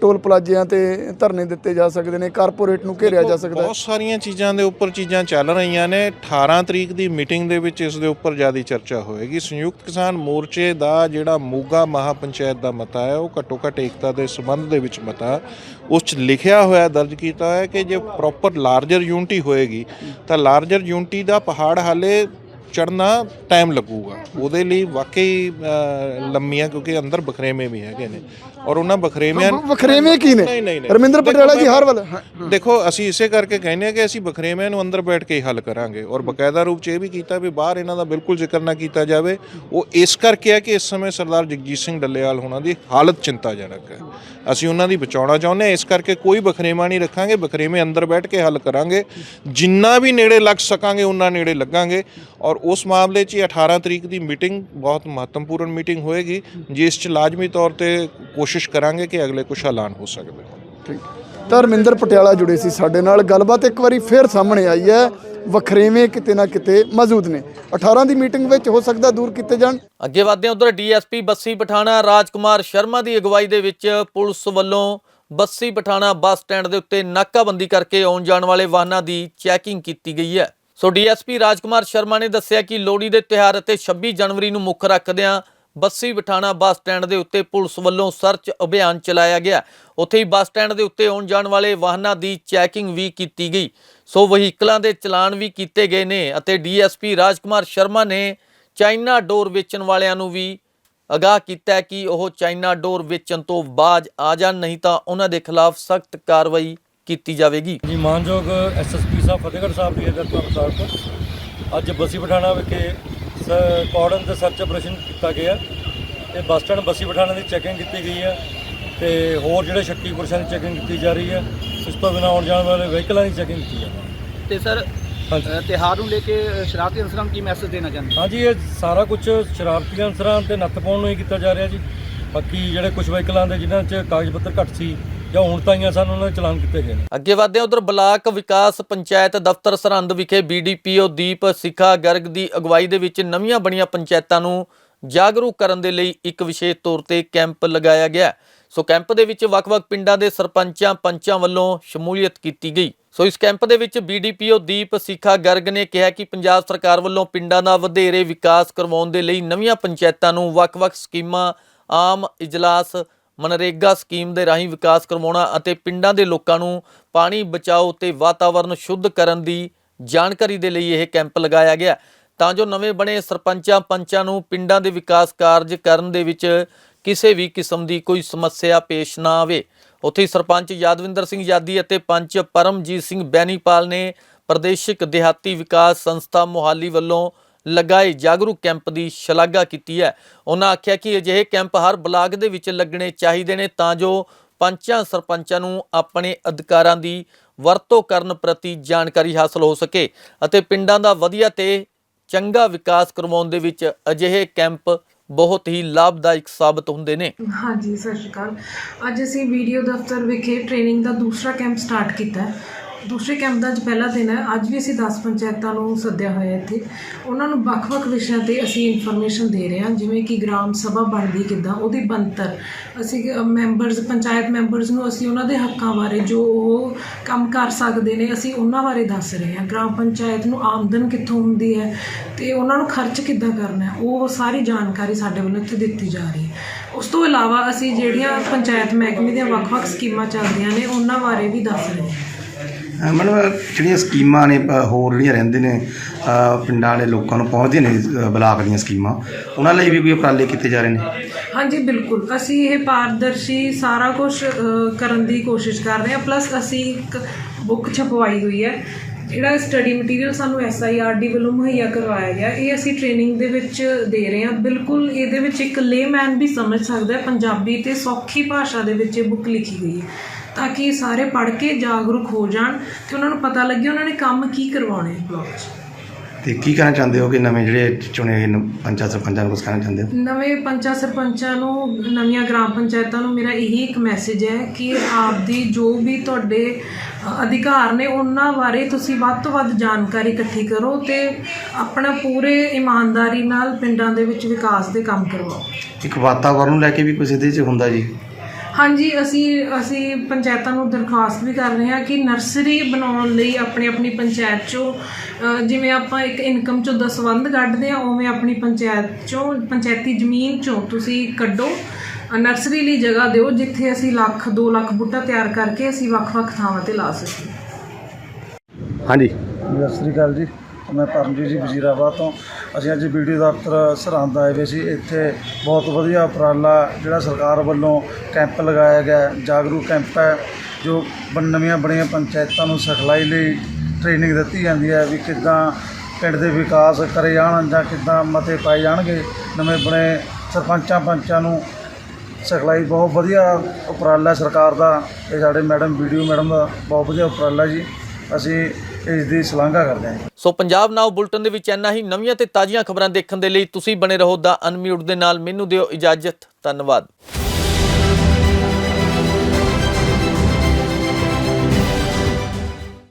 ਟੋਲ ਪਲਾਜ਼ਿਆਂ ਤੇ ਧਰਨੇ ਦਿੱਤੇ ਜਾ ਸਕਦੇ ਨੇ ਕਾਰਪੋਰੇਟ ਨੂੰ ਘੇਰਿਆ ਜਾ ਸਕਦਾ ਹੈ। ਬਹੁਤ ਸਾਰੀਆਂ ਚੀਜ਼ਾਂ ਦੇ ਉੱਪਰ ਚੀਜ਼ਾਂ ਚੱਲ ਰਹੀਆਂ ਨੇ। 18 ਤਰੀਕ ਦੀ ਮੀਟਿੰਗ ਦੇ ਵਿੱਚ ਇਸ ਦੇ ਉੱਪਰ ਜ਼ਿਆਦਾ ਚਰਚਾ ਹੋਏਗੀ। ਸੰਯੁਕਤ ਕਿਸਾਨ ਮੋਰਚੇ ਦਾ ਜਿਹੜਾ ਮੋਗਾ ਮਹਾਪੰਚਾਇਤ ਦਾ ਮਤਾ ਹੈ ਉਹ ਘੱਟੋ ਘੱਟ ਏਕਤਾ ਦੇ ਸੰਬੰਧ ਦੇ ਵਿੱਚ ਮਤਾ ਉਸ 'ਚ ਲਿਖਿਆ ਹੋਇਆ ਦਰਜ ਕੀਤਾ ਹੋਇਆ ਕਿ ਜੇ ਪ੍ਰੋਪਰ ਲਾਰਜਰ ਯੂਨਿਟੀ ਹੋਏਗੀ ਤਾਂ ਲਾਰਜਰ ਯੂਨਿਟੀ ਦਾ ਪਹਾੜ ਹਾਲੇ ਚੜਨਾ ਟਾਈਮ ਲੱਗੂਗਾ। ਉਹਦੇ ਲਈ ਵਾਕਈ ਲੰਮੀਆਂ ਕਿਉਂਕਿ ਅੰਦਰ ਬਖਰੇਵੇਂ ਵੀ ਹੈਗੇ ਨੇ। ਔਰ ਉਹਨਾਂ ਬਖਰੇਵਿਆਂ ਵ- ਵਖਰੇਵੇਂ ਕੀ ਨੇ? ਨਹੀਂ, ਨਹੀਂ। ਰਮਿੰਦਰ ਪਟਿਆਲਾ ਜੀ ਹਰ ਵੱਲ ਦੇਖੋ ਅਸੀਂ ਇਸੇ ਕਰਕੇ ਕਹਿੰਦੇ ਆ ਕਿ ਅਸੀਂ ਬਖਰੇਵਿਆਂ ਨੂੰ ਅੰਦਰ ਬੈਠ ਕੇ ਹੀ ਹੱਲ ਕਰਾਂਗੇ। ਔਰ ਬਕਾਇਦਾ ਰੂਪ 'ਚ ਇਹ ਵੀ ਕੀਤਾ ਵੀ ਬਾਹਰ ਇਹਨਾਂ ਦਾ ਬਿਲਕੁਲ ਜ਼ਿਕਰ ਨਾ ਕੀਤਾ ਜਾਵੇ। ਉਹ ਇਸ ਕਰਕੇ ਹੈ ਕਿ ਇਸ ਸਮੇਂ ਸਰਦਾਰ ਜਗਜੀਤ ਸਿੰਘ ਡੱਲੇਵਾਲ ਹੋਣਾ ਦੀ ਹਾਲਤ ਚਿੰਤਾਜਨਕ ਹੈ। ਅਸੀਂ ਉਹਨਾਂ ਦੀ ਬਚਾਉਣਾ ਚਾਹੁੰਦੇ ਹਾਂ। ਇਸ ਕਰਕੇ ਕੋਈ ਬਖਰੇਵਾ ਨਹੀਂ ਰੱਖਾਂਗੇ। ਬਖਰੇਵੇਂ ਅੰਦਰ ਬੈਠ ਕੇ ਹੱਲ ਕਰਾਂਗੇ। ਜਿੰਨਾ ਵੀ ਨੇੜੇ ਲੱਗ ਸਕਾਂਗੇ ਉਹਨਾਂ ਨੇੜੇ ਲੱਗਾਂਗੇ। ਔਰ ਉਸ ਮਾਮਲੇ 'ਚ ਹੀ 18 ਤਰੀਕ ਦੀ ਮੀਟਿੰਗ ਬਹੁਤ ਮਹੱਤਵਪੂਰਨ ਮੀਟਿੰਗ ਹੋਏਗੀ ਜਿਸ 'ਚ ਲਾਜ਼ਮੀ ਤੌਰ ਤੇ ਕੋਸ਼ਿਸ਼ ਕਰਾਂਗੇ ਕਿ ਅਗਲੇ ਕੁਝ ਐਲਾਨ ਹੋ ਸਕਦੇ ਠੀਕ ਤਾਂ ਰਮਿੰਦਰ ਪਟਿਆਲਾ ਜੁੜੇ ਸੀ ਸਾਡੇ ਨਾਲ ਗੱਲਬਾਤ ਇੱਕ ਵਾਰੀ ਫੇਰ ਸਾਹਮਣੇ ਆਈ ਹੈ ਵਖਰੇਵੇਂ ਕਿਤੇ ਨਾ ਕਿਤੇ ਮੌਜੂਦ ਨੇ 18 ਦੀ ਮੀਟਿੰਗ ਵਿੱਚ ਹੋ ਸਕਦਾ ਦੂਰ ਕੀਤੇ ਜਾਣ ਅੱਗੇ ਵਧਦੇ ਹਾਂ ਉਧਰ ਡੀਐਸਪੀ ਬੱਸੀ ਪਠਾਣਾ ਰਾਜਕੁਮਾਰ ਸ਼ਰਮਾ ਦੀ ਅਗਵਾਈ ਦੇ ਵਿੱਚ ਪੁਲਿਸ ਵੱਲੋਂ ਬੱਸੀ ਪਠਾਣਾ ਬੱਸ ਸਟੈਂਡ ਦੇ ਉੱਤੇ ਨਾਕਾਬੰਦੀ ਕਰਕੇ ਆਉਣ ਜਾਣ ਵਾਲੇ ਵਾਹਨਾਂ ਦੀ ਚੈਕਿੰਗ ਕੀਤੀ ਗਈ ਹੈ ਸੋ ਡੀਐਸਪੀ ਰਾਜਕੁਮਾਰ ਸ਼ਰਮਾ ਨੇ ਦੱਸਿਆ ਕਿ ਲੋਹੜੀ ਦੇ ਤਿਉਹਾਰ ਅਤੇ 26 ਜਨਵਰੀ ਨੂੰ ਮੁੱਖ ਰੱਖਦਿਆਂ ਬੱਸੀ ਬਠਾਣਾ ਬੱਸ ਸਟੈਂਡ ਦੇ ਉੱਤੇ ਪੁਲਿਸ ਵੱਲੋਂ ਸਰਚ ਅਭਿਆਨ ਚਲਾਇਆ ਗਿਆ। ਉੱਥੇ ਹੀ ਬੱਸ ਸਟੈਂਡ ਦੇ ਉੱਤੇ ਆਉਣ ਜਾਣ ਵਾਲੇ ਵਾਹਨਾਂ ਦੀ ਚੈਕਿੰਗ ਵੀ ਕੀਤੀ ਗਈ। ਸੋ ਵਹੀਕਲਾਂ ਦੇ ਚਲਾਨ ਵੀ ਕੀਤੇ ਗਏ ਨੇ ਅਤੇ ਡੀਐਸਪੀ ਰਾਜਕੁਮਾਰ ਸ਼ਰਮਾ ਨੇ ਚਾਈਨਾ ਡੋਰ ਵੇਚਣ ਵਾਲਿਆਂ ਨੂੰ ਵੀ ਅਗਾਹ ਕੀਤਾ ਕਿ ਉਹ ਚਾਈਨਾ ਡੋਰ ਵੇਚਣ ਤੋਂ ਬਾਜ ਆ ਜਾਣ, ਨਹੀਂ ਤਾਂ ਉਹਨਾਂ ਦੇ ਖਿਲਾਫ ਸਖਤ ਕਾਰਵਾਈ ਕੀਤੀ ਜਾਵੇਗੀ। ਜੀ ਮਾਨਯੋਗ ਐਸਐਸਪੀ ਸਾਹਿਬ ਫਤਿਹਗੜ੍ਹ ਸਾਹਿਬ ਦੀ ਹਦਾਇਤਾਂ ਮੁਤਾਬਕ ਅੱਜ ਬੱਸੀ ਪਠਾਣਾ ਵਿਖੇ ਕਾਰਡਨ ਤੇ ਸਰਚ ਆਪਰੇਸ਼ਨ ਕੀਤਾ ਗਿਆ। ਤੇ ਬੱਸ ਸਟੈਂਡ ਬੱਸੀ ਪਠਾਣਾ ਦੀ ਚੈਕਿੰਗ ਕੀਤੀ ਗਈ ਹੈ। ਤੇ ਹੋਰ ਜਿਹੜੇ ਸ਼ੱਕੀ ਪੁਰਸ਼ਾਂ ਦੀ ਚੈਕਿੰਗ ਕੀਤੀ ਜਾ ਰਹੀ ਹੈ ਇਸ ਤੋਂ ਬਿਨਾਂ ਆਉਣ ਜਾਣ ਵਾਲੇ ਵਹੀਕਲਾਂ ਦੀ ਚੈਕਿੰਗ ਕੀਤੀ ਜਾ ਰਹੀ ਹੈ ਤੇ ਸਰ ਤਿਉਹਾਰ ਨੂੰ ਲੈ ਕੇ ਸ਼ਰਾਰਤੀ ਅਨਸਰਾਂ ਨੂੰ ਕੀ ਮੈਸੇਜ ਦੇਣਾ ਚਾਹੁੰਦੇ? ਹਾਂਜੀ ਇਹ ਸਾਰਾ ਕੁਝ ਸ਼ਰਾਰਤੀ ਅਨਸਰਾਂ ਤੇ ਨੱਥ ਪਾਉਣ ਨੂੰ ਹੀ ਕੀਤਾ ਜਾ ਰਿਹਾ ਜੀ। ਬਾਕੀ ਜਿਹੜੇ ਕੁਝ ਵਹੀਕਲਾਂ ਦੇ ਜਿਨ੍ਹਾਂ 'ਚ ਕਾਗਜ਼ ਪੱਤਰ ਘੱਟ ਸੀ ਜਾਂ ਹੁਣ ਤਾਈਆਂ ਸਨ, ਉਹਨਾਂ ਦੇ ਚਲਾਨ ਕੀਤੇ ਗਏ ਨੇ। ਅੱਗੇ ਵਧਦੇ ਹਾਂ, ਉਧਰ ਬਲਾਕ ਵਿਕਾਸ ਪੰਚਾਇਤ ਦਫ਼ਤਰ ਸਰਹੰਦ ਵਿਖੇ ਬੀਡੀਪੀਓ ਦੀਪ ਸਿੱਖਾ ਗਰਗ ਦੀ ਅਗਵਾਈ ਦੇ ਵਿੱਚ ਨਵੀਆਂ ਬਣੀਆਂ ਪੰਚਾਇਤਾਂ ਨੂੰ ਜਾਗਰੂਕ ਕਰਨ ਦੇ ਲਈ ਇੱਕ ਵਿਸ਼ੇਸ਼ ਤੌਰ ਤੇ ਕੈਂਪ ਲਗਾਇਆ ਗਿਆ ਸੋ ਕੈਂਪ ਦੇ ਵਿੱਚ ਵੱਖ-ਵੱਖ ਪਿੰਡਾਂ ਦੇ ਸਰਪੰਚਾਂ, ਪੰਚਾਂ ਵੱਲੋਂ ਸ਼ਮੂਲੀਅਤ ਕੀਤੀ ਗਈ। ਸੋ ਇਸ ਕੈਂਪ ਦੇ ਵਿੱਚ ਬੀਡੀਪੀਓ ਦੀਪ ਸਿੱਖਾ ਗਰਗ ਨੇ ਕਿਹਾ ਕਿ ਪੰਜਾਬ ਸਰਕਾਰ ਵੱਲੋਂ ਪਿੰਡਾਂ ਦਾ ਵਧੇਰੇ ਵਿਕਾਸ ਕਰਵਾਉਣ ਦੇ ਲਈ ਨਵੀਆਂ ਪੰਚਾਇਤਾਂ ਨੂੰ ਵੱਖ-ਵੱਖ ਸਕੀਮਾਂ, ਆਮ ਇਜਲਾਸ ਮਨਰੇਗਾ ਸਕੀਮ ਦੇ ਰਾਹੀਂ ਵਿਕਾਸ ਕਰਵਾਉਣਾ ਅਤੇ ਪਿੰਡਾਂ ਦੇ ਲੋਕਾਂ ਨੂੰ ਪਾਣੀ ਬਚਾਓ ਤੇ ਵਾਤਾਵਰਣ ਸ਼ੁੱਧ ਕਰਨ ਦੀ ਜਾਣਕਾਰੀ ਦੇ ਲਈ ਇਹ ਕੈਂਪ ਲਗਾਇਆ ਗਿਆ। ਤਾਂ ਜੋ ਨਵੇਂ ਬਣੇ ਸਰਪੰਚਾਂ ਪੰਚਾਂ ਨੂੰ ਪਿੰਡਾਂ ਦੇ ਵਿਕਾਸ ਕਾਰਜ ਕਰਨ ਦੇ ਵਿੱਚ ਕਿਸੇ ਵੀ ਕਿਸਮ ਦੀ ਕੋਈ ਸਮੱਸਿਆ ਪੇਸ਼ ਨਾ ਆਵੇ। ਉੱਥੇ ਸਰਪੰਚ ਯਾਦਵਿੰਦਰ ਸਿੰਘ ਯਾਦੀ ਅਤੇ ਪੰਚ ਪਰਮਜੀਤ ਸਿੰਘ ਬੈਨੀਪਾਲ ਨੇ ਪ੍ਰਦੇਸ਼ਿਕ ਦਿਹਾਤੀ ਵਿਕਾਸ ਸੰਸਥਾ ਮੋਹਾਲੀ ਵੱਲੋਂ ਲਗਾਏ ਜਾਗਰੂਕ ਕੈਂਪ ਦੀ ਸ਼ਲਾਘਾ ਕੀਤੀ ਹੈ। ਉਹਨਾਂ ਆਖਿਆ ਕਿ ਅਜਿਹੇ ਕੈਂਪ ਹਰ ਬਲਾਕ ਦੇ ਵਿੱਚ ਲੱਗਣੇ ਚਾਹੀਦੇ ਨੇ ਤਾਂ ਜੋ ਪੰਚਾਂ ਸਰਪੰਚਾਂ ਨੂੰ ਆਪਣੇ ਅਧਿਕਾਰਾਂ ਦੀ ਵਰਤੋਂ ਕਰਨ ਪ੍ਰਤੀ ਜਾਣਕਾਰੀ ਹਾਸਲ ਹੋ ਸਕੇ ਅਤੇ ਪਿੰਡਾਂ ਦਾ ਵਧੀਆ ਤੇ ਚੰਗਾ ਵਿਕਾਸ ਕਰਵਾਉਣ ਦੇ ਵਿੱਚ ਅਜਿਹੇ ਕੈਂਪ ਬਹੁਤ ਹੀ ਲਾਭਦਾਇਕ ਸਾਬਤ ਹੁੰਦੇ ਨੇ। ਹਾਂਜੀ, ਸਤਿ ਸ਼੍ਰੀ ਅਕਾਲ। ਅੱਜ ਅਸੀਂ ਵੀਡੀਓ ਦਫ਼ਤਰ ਵਿਖੇ ਟ੍ਰੇਨਿੰਗ ਦਾ ਦੂਸਰਾ ਕੈਂਪ ਸਟਾਰਟ ਕੀਤਾ ਹੈ। ਦੂਸਰੇ ਕੈਂਪ ਦਾ ਅੱਜ ਪਹਿਲਾ ਦਿਨ ਹੈ। ਅੱਜ ਵੀ ਅਸੀਂ 10 ਪੰਚਾਇਤਾਂ ਨੂੰ ਸੱਦਿਆ ਹੋਇਆ ਇੱਥੇ। ਉਹਨਾਂ ਨੂੰ ਵੱਖ-ਵੱਖ ਵਿਸ਼ਿਆਂ ਤੇ ਅਸੀਂ ਇਨਫੋਰਮੇਸ਼ਨ ਦੇ ਰਹੇ ਹਾਂ। ਜਿਵੇਂ ਕਿ ਗ੍ਰਾਮ ਸਭਾ ਬਣਦੀ ਕਿੱਦਾਂ, ਉਹਦੀ ਬਣਤਰ। ਅਸੀਂ ਮੈਂਬਰਸ ਪੰਚਾਇਤ ਮੈਂਬਰਸ ਨੂੰ ਅਸੀਂ ਉਹਨਾਂ ਦੇ ਹੱਕਾਂ ਬਾਰੇ ਜੋ ਉਹ ਕੰਮ ਕਰ ਸਕਦੇ ਨੇ, ਅਸੀਂ ਉਹਨਾਂ ਬਾਰੇ ਦੱਸ ਰਹੇ ਹਾਂ। ਗ੍ਰਾਮ ਪੰਚਾਇਤ ਨੂੰ ਆਮਦਨ ਕਿੱਥੋਂ ਹੁੰਦੀ ਹੈ ਤੇ ਉਹਨਾਂ ਨੂੰ ਖਰਚ ਕਿੱਦਾਂ ਕਰਨਾ ਹੈ, ਉਹ ਸਾਰੀ ਜਾਣਕਾਰੀ ਸਾਡੇ ਵੱਲੋਂ ਇੱਥੇ ਦਿੱਤੀ ਜਾ ਰਹੀ ਹੈ। ਉਸ ਤੋਂ ਇਲਾਵਾ ਅਸੀਂ ਜਿਹੜੀਆਂ ਪੰਚਾਇਤ ਮਹਿਕਮੇ ਦੀਆਂ ਵੱਖ-ਵੱਖ ਸਕੀਮਾਂ ਚੱਲਦੀਆਂ ਨੇ, ਉਹਨਾਂ ਬਾਰੇ ਵੀ ਦੱਸ ਰਹੇ ਹਾਂ। ਅਹ ਮੈਡਮ ਜਿਹੜੀਆਂ ਸਕੀਮਾਂ ਨੇ, ਅਹ ਹੋਰ ਜਿਹੜੀਆਂ ਰਹਿੰਦੇ ਨੇ, ਅਹ ਪਿੰਡਾਂ ਵਾਲੇ ਲੋਕਾਂ ਨੂੰ ਪਹੁੰਚਦੀਆਂ ਨੇ, ਅਹ ਬਲਾਕ ਦੀਆਂ ਸਕੀਮਾਂ, ਉਹਨਾਂ ਲਈ ਵੀ ਕੋਈ ਉਪਰਾਲੇ ਕੀਤੇ ਜਾ ਰਹੇ ਨੇ? ਹਾਂਜੀ, ਬਿਲਕੁਲ। ਅਸੀਂ ਇਹ ਪਾਰਦਰਸ਼ੀ ਸਾਰਾ ਕੁਝ ਕਰਨ ਦੀ ਕੋਸ਼ਿਸ਼ ਕਰ ਰਹੇ ਹਾਂ। ਪਲੱਸ ਅਸੀਂ ਇੱਕ ਬੁੱਕ ਛਪਵਾਈ ਹੋਈ ਹੈ। ਜਿਹੜਾ ਸਟੱਡੀ ਮਟੀਰੀਅਲ ਸਾਨੂੰ ਐਸਆਈਆਰਡੀ ਵੱਲੋਂ ਮੁਹੱਈਆ ਕਰਵਾਇਆ ਗਿਆ, ਇਹ ਅਸੀਂ ਟ੍ਰੇਨਿੰਗ ਦੇ ਵਿੱਚ ਦੇ ਰਹੇ ਹਾਂ। ਬਿਲਕੁਲ ਇਹਦੇ ਵਿੱਚ ਇੱਕ ਲੇਮੈਨ ਵੀ ਸਮਝ ਸਕਦਾ ਹੈ। ਪੰਜਾਬੀ ਤੇ ਸੌਖੀ ਭਾਸ਼ਾ ਦੇ ਵਿੱਚ ਇਹ ਬੁੱਕ ਲਿਖੀ ਗਈ ਹੈ। ਤਾਂ ਕਿ ਸਾਰੇ ਪੜ੍ਹ ਕੇ ਜਾਗਰੂਕ ਹੋ ਜਾਣ ਤੇ ਉਹਨਾਂ ਨੂੰ ਪਤਾ ਲੱਗੇ ਉਹਨਾਂ ਨੇ ਕੰਮ ਕੀ ਕਰਵਾਉਣੇ। ਬਲਾਕ 'ਚ ਤੇ ਕੀ ਕਹਿਣਾ ਚਾਹੁੰਦੇ ਹੋ ਕਿ ਨਵੇਂ ਜਿਹੜੇ ਚੁਣੇ ਗਏ ਨ- ਪੰਚਾਇਤ ਸਰਪੰਚਾਂ ਨੂੰ ਕੁਝ ਕਹਿਣਾ ਚਾਹੁੰਦੇ ਹੋ? ਨਵੇਂ ਪੰਚਾਇਤ ਸਰਪੰਚਾਂ ਨੂੰ ਨਵੀਆਂ ਗ੍ਰਾਮ ਪੰਚਾਇਤਾਂ ਨੂੰ ਮੇਰਾ ਇਹੀ ਇੱਕ ਮੈਸੇਜ ਹੈ ਕਿ ਆਪਦੀ ਜੋ ਵੀ ਤੁਹਾਡੇ ਅ, ਅਧਿਕਾਰ ਨੇ ਉਹਨਾਂ ਬਾਰੇ ਤੁਸੀਂ ਵੱਧ ਤੋਂ ਵੱਧ ਜਾਣਕਾਰੀ ਇਕੱਠੀ ਕਰੋ ਤੇ ਆਪਣਾ ਪੂਰੇ ਇਮਾਨਦਾਰੀ ਨਾਲ ਪਿੰਡਾਂ ਦੇ ਵਿੱਚ ਵਿਕਾਸ ਦੇ ਕੰਮ ਕਰਵਾਓ। ਇੱਕ ਵਾਤਾਵਰਨ ਨੂੰ ਲੈ ਕੇ ਵੀ ਕੁਝ ਇਹਦੇ 'ਚ ਹੁੰਦਾ ਜੀ? ਹਾਂਜੀ ਅਸੀਂ ਅਸੀਂ ਪੰਚਾਇਤਾਂ ਨੂੰ ਦਰਖਾਸਤ ਵੀ ਕਰ ਰਹੇ ਹਾਂ ਕਿ ਨਰਸਰੀ ਬਣਾਉਣ ਲਈ ਆਪਣੀ ਆਪਣੀ ਪੰਚਾਇਤ ਚੋਂ ਜਿਵੇਂ ਆਪਾਂ ਇੱਕ ਇਨਕਮ ਚੋਂ ਦਸਵੰਧ ਕੱਢਦੇ ਹਾਂ ਉਵੇਂ ਆਪਣੀ ਪੰਚਾਇਤ ਚੋਂ ਪੰਚਾਇਤੀ ਜ਼ਮੀਨ ਚੋਂ ਤੁਸੀਂ ਕੱਢੋ। ਅ, ਨਰਸਰੀ ਲਈ ਜਗ੍ਹਾ ਦਿਓ ਜਿੱਥੇ ਅਸੀਂ ਲੱਖ 2 ਲੱਖ ਬੂਟਾ ਤਿਆਰ ਕਰਕੇ ਅਸੀਂ ਵੱਖ-ਵੱਖ ਥਾਵਾਂ ਤੇ ਲਾ ਸਕੀਏ। ਹਾਂਜੀ। ਸਤਿ ਸ੍ਰੀ ਅਕਾਲ ਜੀ। ਮੈਂ ਪਰਮਜੀਤ ਜੀ ਵਜ਼ੀਰਾਬਾਦ ਤੋਂ। ਅਸੀਂ ਅੱਜ ਵੀਡੀਓ ਦਫ਼ਤਰ ਸਰਹੰਦ ਆਏ ਹੋਏ ਸੀ। ਇੱਥੇ ਬਹੁਤ ਵਧੀਆ ਉਪਰਾਲਾ ਜਿਹੜਾ ਸਰਕਾਰ ਵੱਲੋਂ ਕੈਂਪ ਲਗਾਇਆ ਗਿਆ ਜਾਗਰੂਕ ਕੈਂਪ ਹੈ, ਜੋ ਬਣ, ਨਵੀਆਂ ਬਣੀਆਂ ਪੰਚਾਇਤਾਂ ਨੂੰ ਸਿਖਲਾਈ ਲਈ ਟ੍ਰੇਨਿੰਗ ਦਿੱਤੀ ਜਾਂਦੀ ਹੈ ਵੀ ਕਿੱਦਾਂ ਪਿੰਡ ਦੇ ਵਿਕਾਸ ਕਰੇ ਜਾਣ ਜਾਂ ਕਿੱਦਾਂ ਮਤੇ ਪਾਏ ਜਾਣਗੇ। ਨਵੇਂ ਬਣੇ ਸਰਪੰਚਾਂ ਪੰਚਾਂ ਨੂੰ ਸਿਖਲਾਈ ਬਹੁਤ ਵਧੀਆ ਉਪਰਾਲਾ ਸਰਕਾਰ ਦਾ, ਇਹ ਸਾਡੇ ਮੈਡਮ, ਵੀਡੀਓ ਮੈਡਮ ਦਾ ਬਹੁਤ ਵਧੀਆ ਉਪਰਾਲਾ ਜੀ। ਅਸੀਂ ਇਸ ਦੀ ਸ਼ਲਾਘਾ ਕਰਦੇ ਹਾਂ ਸੋ ਪੰਜਾਬ ਨਾਓ ਬੁਲਟਨ ਦੇ ਵਿੱਚ ਇੰਨਾ ਹੀ, ਨਵੀਆਂ ਤੇ ਤਾਜ਼ੀਆਂ ਖਬਰਾਂ ਦੇਖਣ ਦੇ ਲਈ ਤੁਸੀਂ ਬਣੇ ਰਹੋ ਦਾ ਅਨਮਿਊਟ ਦੇ ਨਾਲ। ਮੈਨੂੰ ਦਿਓ ਇਜਾਜ਼ਤ। ਧੰਨਵਾਦ।